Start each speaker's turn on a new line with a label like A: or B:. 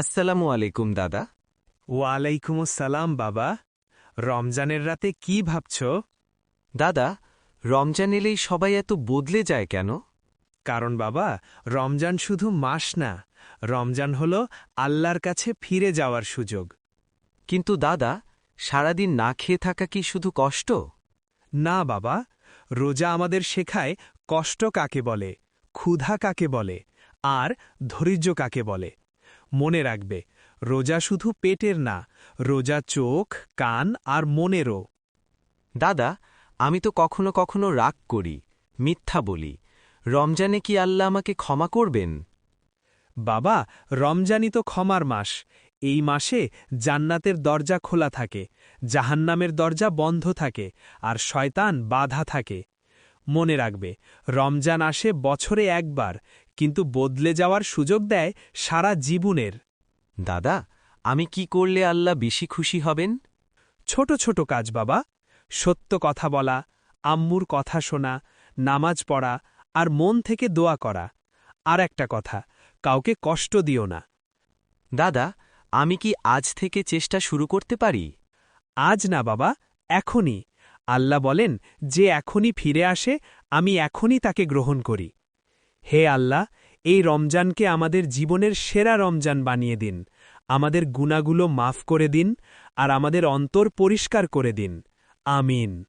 A: আসসালামু আলাইকুম দাদা।
B: ওয়ালাইকুম আসসালাম বাবা। রমজানের রাতে কি ভাবছ?
A: দাদা রমজান এলেই সবাই এত বদলে যায় কেন?
B: কারণ বাবা রমজান শুধু মাস না রমজান হল আল্লাহর কাছে ফিরে যাওয়ার সুযোগ।
A: কিন্তু দাদা সারাদিন না খেয়ে থাকা কি শুধু কষ্ট?
B: না বাবা রোজা আমাদের শেখায় কষ্ট কাকে বলে ক্ষুধা কাকে বলে আর ধৈর্য কাকে বলে। মনে রাখবে রোজা শুধু পেটের না রোজা চোখ কান আর মনেরও।
A: দাদা আমি তো কখনো কখনো রাগ করি মিথ্যা বলি। রমজানে কি আল্লাহ আমাকে ক্ষমা করবেন?
B: বাবা রমজানই তো ক্ষমার মাস। এই মাসে জান্নাতের দরজা খোলা থাকে জাহান্নামের দরজা বন্ধ থাকে আর শয়তান বাধা থাকে। মনে রাখবে রমজান আসে বছরে একবার কিন্তু বদলে যাওয়ার সুযোগ দেয় সারা জীবনের।
A: দাদা আমি কি করলে আল্লাহ বেশি খুশি হবেন?
B: ছোট ছোট কাজ বাবা সত্য কথা বলা আম্মুর কথা শোনা নামাজ পড়া আর মন থেকে দোয়া করা। আর একটা কথা কাউকে কষ্ট দিও না।
A: দাদা আমি কি আজ থেকে চেষ্টা শুরু করতে পারি?
B: আজ না বাবা এখনই। আল্লাহ বলেন যে এখনই ফিরে আসে আমি এখনই তাকে গ্রহণ করি। হে আল্লাহ, এই রমজানকে আমাদের জীবনের সেরা রমজান বানিয়ে দিন। আমাদের গুণাগুলো মাফ করে দিন আর আমাদের অন্তর পরিষ্কার করে দিন। আমিন।